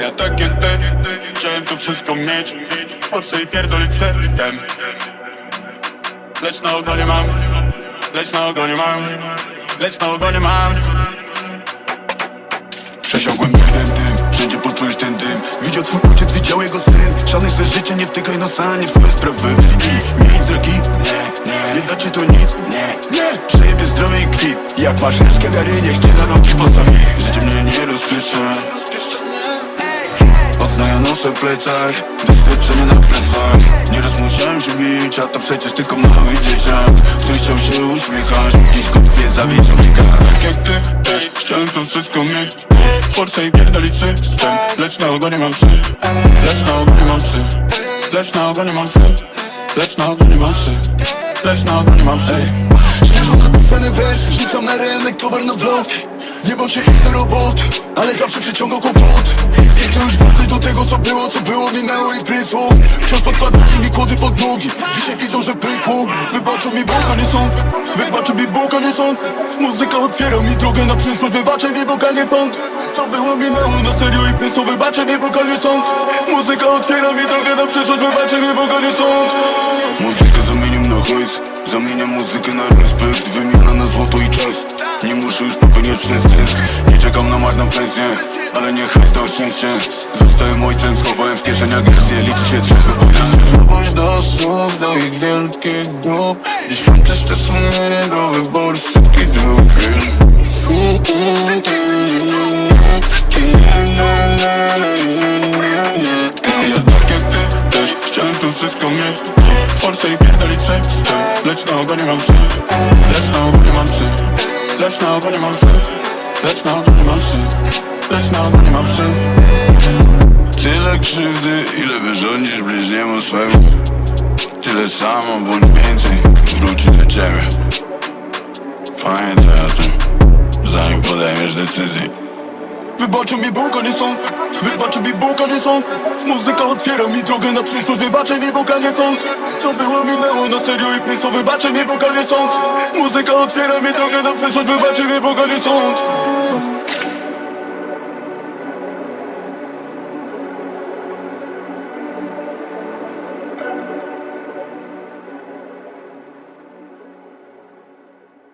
Ja tak jak ty Chciałem to wszystko mieć. Force i pierdolić system Lecz na ogonie mam. Lecz na ogonie mam. Lecz na ogonie mam. Przesiągłem jeden dym, wszędzie poczułeś ten dym. Widział twój ojciec, widział jego syn. Szanuj swe życie, nie wtykaj nosa, nie w swoje sprawy. I miej drogi, nie, nie. Nie da ci to nic, nie, nie. Przejebie zdrowie i kwit. Jak masz reszkę gary, niech cię na nogi postawi. Życie mnie nie rozpiesza W plecach. Doświadczenie na plecach. Nieraz musiałem się bić, a to przecież tylko mały dzieciak Który chciał się uśmiechać. Dziś gotów zabić człowieka Tak jak ty też Chciałem to wszystko mieć. Force i pierdolić system. Lecz na ogonie mam psy. Lecz na ogonie mam psy. Lecz na ogonie mam psy. Lecz na ogonie mam psy. Lecz na ogonie mam psy. Wersy, rzucam na rynek towar na blok Nie bał się iść do roboty, ale zawsze przyciągał kłopot. Nie chcę już wracać do tego co było, co było, minęło i prysło Wciąż podkładali mi kłody pod nogi, dzisiaj widzą, że pykło. Wybaczą mi Boga nie sąd, wybaczą mi Boga nie sąd Muzyka otwiera mi drogę na przyszłość, wybaczę mi Boga nie sąd Co było, minęło na serio i prysło, wybaczę mi Boga nie sąd Muzyka otwiera mi drogę na przyszłość, wybaczę mi Boga nie sąd Muzykę zamieniam na hajs Zamieniam muzykę na respekt przestępstw Nie czekam na marną pensję Ale nie hajs dał szczęście Zostałem ojcem, schowałem w kieszeni agresję Liczy się trzeźwy podejście Słabość do słów, do ich wielkich dup Dziś mam czyste sumienie do wyboru. Setki też Chciałem to wszystko mieć. Force i pierdolić system Lecz na ogonie mam psy. Lecz na ogonie mam psy. Lecz na ogonie mam psy Lecz na ogonie mam psy Lecz na ogonie mam psy Tyle krzywdy, ile wyrządzisz bliźniemu swemu Tyle samo, bądź więcej Wróci do ciebie. Pamiętaj o tym Zanim podejmiesz decyzję Wybaczy mi Boga nie sąd Wybaczy mi Boga nie sąd Muzyka otwiera mi drogę na przyszłość. Wybaczy mi Boga nie sąd Co było minęło na serio i piso Wybaczy mi Boga nie sąd Muzyka otwiera mi drogę na przyszłość. Wybaczy mi Boga nie sąd